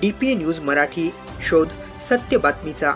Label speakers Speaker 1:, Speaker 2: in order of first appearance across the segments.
Speaker 1: DPA news Marathi शोध सत्य बातमीचा.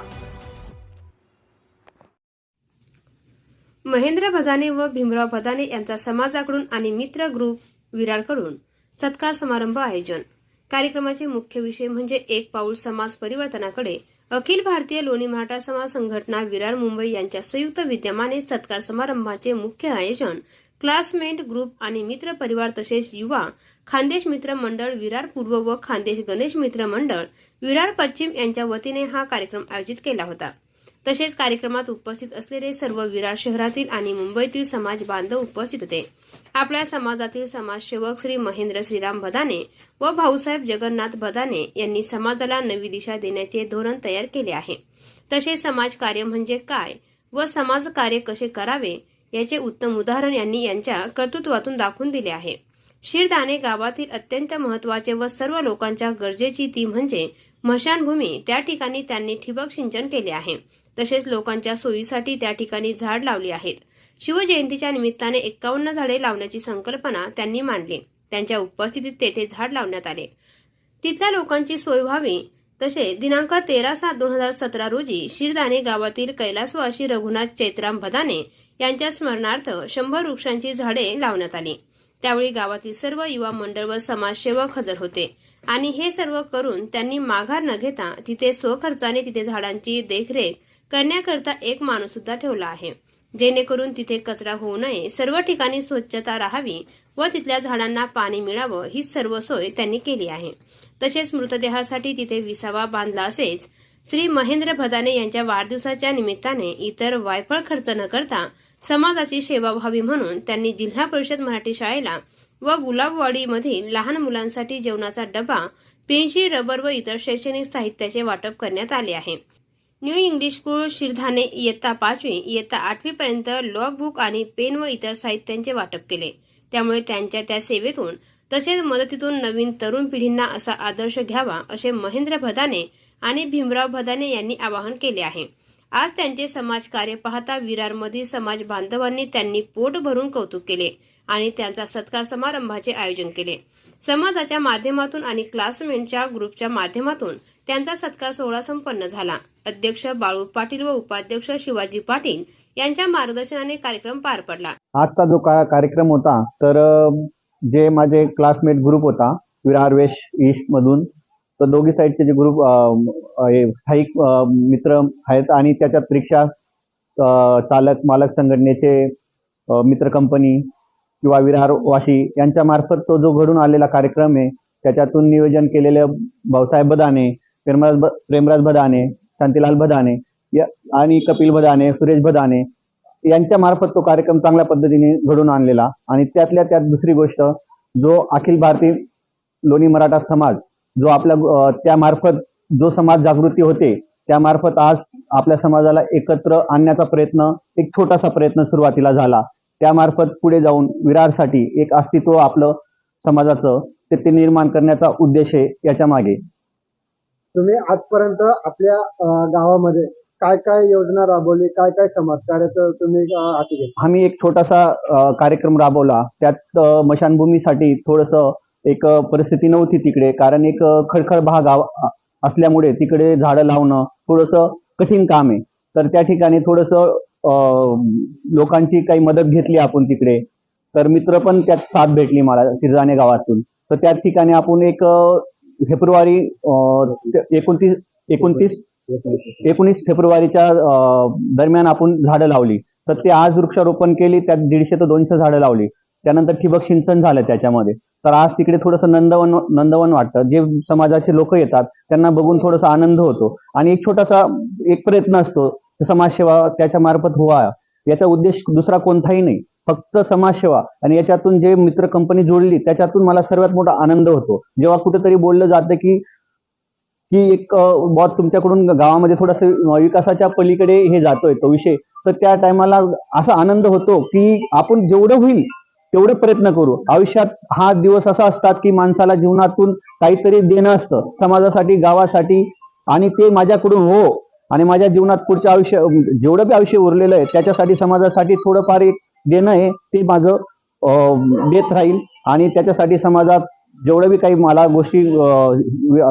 Speaker 2: महेंद्र भदाने व भीमराव भदाने यांचा समाजाकडून आणि मित्र ग्रुप विरारकडून सत्कार समारंभ आयोजन. कार्यक्रमाचे मुख्य विषय म्हणजे एक पाऊल समाज परिवर्तनाकडे. अखिल भारतीय लोणी मराठा समाज संघटना विरार मुंबई यांच्या संयुक्त विद्यमाने सत्कार समारंभाचे मुख्य आयोजन. क्लासमेट ग्रुप आणि मित्र परिवार तसेच युवा खानदेश मित्र मंडळ विरार पूर्व व खानदेश गणेश मित्र मंडळ विरार पश्चिम यांच्या वतीने हा कार्यक्रम आयोजित केला होता. तसेच कार्यक्रमात उपस्थित असलेले सर्व विरार शहरातील आणि मुंबईतील समाज बांधव उपस्थित होते. आपल्या समाजातील समाजसेवक श्री महेंद्र श्रीराम भदाने व भाऊसाहेब जगन्नाथ भदाने यांनी समाजाला नवी दिशा देण्याचे धोरण तयार केले आहे. तसेच समाज कार्य म्हणजे काय व समाज कार्य कसे करावे याचे उत्तम उदाहरण यांनी यांच्या कर्तृत्वातून दाखवून दिले आहे. शिरदाणे गावातील अत्यंत महत्त्वाचे व सर्व लोकांच्या गरजेची ती म्हणजे मशानभूमी. त्या ठिकाणी त्यांनी ठिबक सिंचन केले आहे. तसेच लोकांच्या सोयीसाठी त्या ठिकाणी झाड लावली आहेत. शिवजयंतीच्या निमित्ताने एक्कावन्न झाडे लावण्याची संकल्पना त्यांनी मांडली. त्यांच्या उपस्थितीत तेथे झाड लावण्यात आले. तिथल्या लोकांची सोय व्हावी तसे दिनांक तेरा सात दोन हजार सतरा रोजी शिरदाणे गावातील कैलासवासी रघुनाथ चैत्राम भदाने यांच्या स्मरणार्थ शंभर वृक्षांची झाडे लावण्यात आली. त्यावेळी गावातील सर्व युवा मंडळ व समाजसेवक हजर होते आणि हे सर्व करून त्यांनी माघार न घेता तिथे स्वखर्चाने तिथे झाडांची देखरेख करण्याकरता एक माणूस सुद्धा ठेवला आहे. जेणेकरून तिथे कचरा होऊ नये सर्व ठिकाणी स्वच्छता राहावी व तिथल्या झाडांना पाणी मिळावं ही सर्व सोय त्यांनी केली आहे. तसेच मृतदेहासाठी तिथे विसावा बांधला असेच श्री महेंद्र भदाने यांच्या वाढदिवसाच्या निमित्ताने इतर वायफळ खर्च न करता समाजाची सेवा व्हावी म्हणून त्यांनी जिल्हा परिषद मराठी शाळेला व गुलाबवाडीमधील लहान मुलांसाठी जेवणाचा डबा पेन्शी रबर व इतर शैक्षणिक साहित्याचे वाटप करण्यात आले आहे. न्यू इंग्लिश स्कूल शिरधाने इयत्ता पाचवी इयत्ता आठवी पर्यंत लॉग बुक आणि पेन व इतर साहित्यांचे वाटप केले. त्यामुळे त्यांच्या त्या सेवेतून तसेच मदतीतून नवीन तरुण पिढींना असा आदर्श घ्यावा असे महेंद्र भदाने आणि भीमराव भदाने यांनी आवाहन केले आहे. आज त्यांचे समाजकार्य पाहता विरारमधील समाज बांधवांनी त्यांनी पोट भरून कौतुक केले आणि त्यांचा सत्कार समारंभाचे आयोजन केले. समाजाच्या माध्यमातून आणि क्लासमेटच्या ग्रुपच्या माध्यमातून त्यांचा सत्कार सोहळा संपन्न झाला. अध्यक्ष बाळू पाटील व उपाध्यक्ष शिवाजी पाटील यांच्या मार्गदर्शनाने कार्यक्रम पार पडला.
Speaker 3: आजचा जो का कार्यक्रम होता तर जे माझे क्लासमेट ग्रुप होता विरार वेस्ट ईस्ट मधून तर दोघी साईडचे जे ग्रुप स्थायिक मित्र आहेत आणि त्याच्यात रिक्षा चालक मालक संघटनेचे मित्र कंपनी किंवा विरार वाशी यांच्या मार्फत तो जो घडून आलेला कार्यक्रम आहे त्याच्यातून नियोजन केलेले भाऊसाहेब बदाने प्रेमराज ब- प्रेमराज बदाने शांतीलाल बदाने या- आणि कपिल भदाने सुरेश भदाने यांच्या मार्फत तो कार्यक्रम चांगल्या पद्धतीने घडून आणलेला. आणि त्यातल्या त्यात दुसरी गोष्ट जो अखिल भारतीय लोणी मराठा समाज जो आपल्या त्यामार्फत जो समाज जागृती होते त्यामार्फत आज आपल्या समाजाला एकत्र आणण्याचा प्रयत्न एक छोटासा प्रयत्न सुरुवातीला झाला. त्यामार्फत पुढे जाऊन विरारसाठी एक अस्तित्व आपलं समाजाचं ते ते निर्माण करण्याचा उद्देश आहे याच्या मागे.
Speaker 4: तुम्ही आजपर्यंत आपल्या गावामध्ये काय काय योजना राबवली काय काय समाजकार्याचं तुम्ही अं, हाती घेतलं?
Speaker 3: आम्ही एक छोटासा अ, कार्यक्रम राबवला. त्यात अ, मशानभूमीसाठी थोडस एक अ, परिस्थिती नव्हती तिकडे. कारण एक अ, खडखड भाग आव- अ- असल्यामुळे तिकडे झाडं लावणं थोडस कठीण काम आहे. तर त्या ठिकाणी थोडस लोकांची काही मदत घेतली आपण तिकडे. तर मित्र पण त्यात साथ भेटली मला शिरजाणे गावातून. तर त्या ठिकाणी आपण एक अ, फेब्रुवारी एकोणतीस एकोणतीस एकोणीस फेब्रुवारीच्या दरम्यान आपण झाडं लावली. तर ते आज वृक्षारोपण केली त्यात दीडशे ते दोनशे झाडं लावली. त्यानंतर ठिबक सिंचन झालं त्याच्यामध्ये. तर आज तिकडे थोडंसं नंदवन नंदवन वाटतं. जे समाजाचे लोक येतात त्यांना बघून थोडासा आनंद होतो. आणि एक छोटासा एक प्रयत्न असतो समाजसेवा त्याच्या मार्फत व्हा याचा उद्देश दुसरा कोणताही नाही. फक्त समाजसेवा. आणि याच्यातून जे मित्र कंपनी जोडली त्याच्यातून मला सर्वात मोठा आनंद होतो. जेव्हा कुठेतरी बोललं जातं की की एक बॉ तुमच्याकडून गावामध्ये थोडस विकासाच्या पलीकडे हे जातोय तो विषय. तर त्या टायमाला असा आनंद होतो की आपण जेवढं होईल तेवढे प्रयत्न करू. आयुष्यात हा दिवस असा असतात की माणसाला जीवनातून काहीतरी देणं असतं. समाजासाठी गावासाठी आणि ते माझ्याकडून हो आणि माझ्या जीवनात पुढच्या आयुष्य जेवढं बी आयुष्य उरलेलं आहे त्याच्यासाठी समाजासाठी थोडंफार एक देणं आहे ते माझं देत राहील आणि त्याच्यासाठी समाजात जेवढं बी काही मला गोष्टी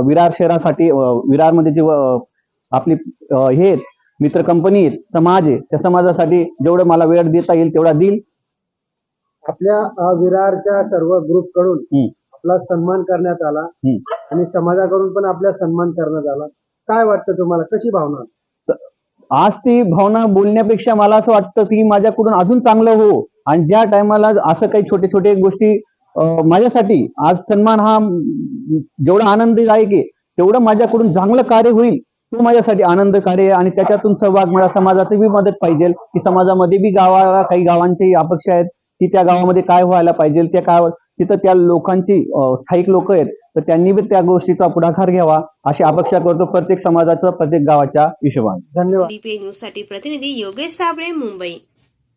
Speaker 3: विरार शहरासाठी विरारमध्ये जे आपली हे आहेत, मित्र कंपनी आहेत समाज आहे त्या समाजासाठी जेवढं मला वेळ देता येईल तेवढा देईल.
Speaker 4: आपल्या विरारच्या सर्व
Speaker 3: ग्रुपकडून.
Speaker 4: आपला सन्मान करण्यात आला. आणि समाजाकडून पण आपला सन्मान करण्यात आला. काय वाटतं तुम्हाला? कशी भावना?
Speaker 3: आज ती भावना बोलण्यापेक्षा मला असं वाटतं की माझ्याकडून अजून चांगलं हो. आणि ज्या टायमाला असं काही छोटे छोटे गोष्टी माझ्यासाठी आज सन्मान हा जेवढा आनंददायक आहे तेवढं माझ्याकडून चांगलं कार्य होईल तो माझ्यासाठी आनंद कार्य आहे. आणि त्याच्यातून सहभाग मला समाजाची बी मदत पाहिजे की समाजामध्ये बी गावाला काही गावांची अपेक्षा आहेत की त्या गावामध्ये काय व्हायला पाहिजे त्या काय तिथं त्या लोकांची स्थायिक लोक आहेत तर त्यांनी बी त्या गोष्टीचा पुढाकार घ्यावा अशी अपेक्षा करतो प्रत्येक समाजाचं प्रत्येक गावाच्या हिशोबाने.
Speaker 4: धन्यवाद.
Speaker 2: न्यूजसाठी प्रतिनिधी योगेश साबळे मुंबई.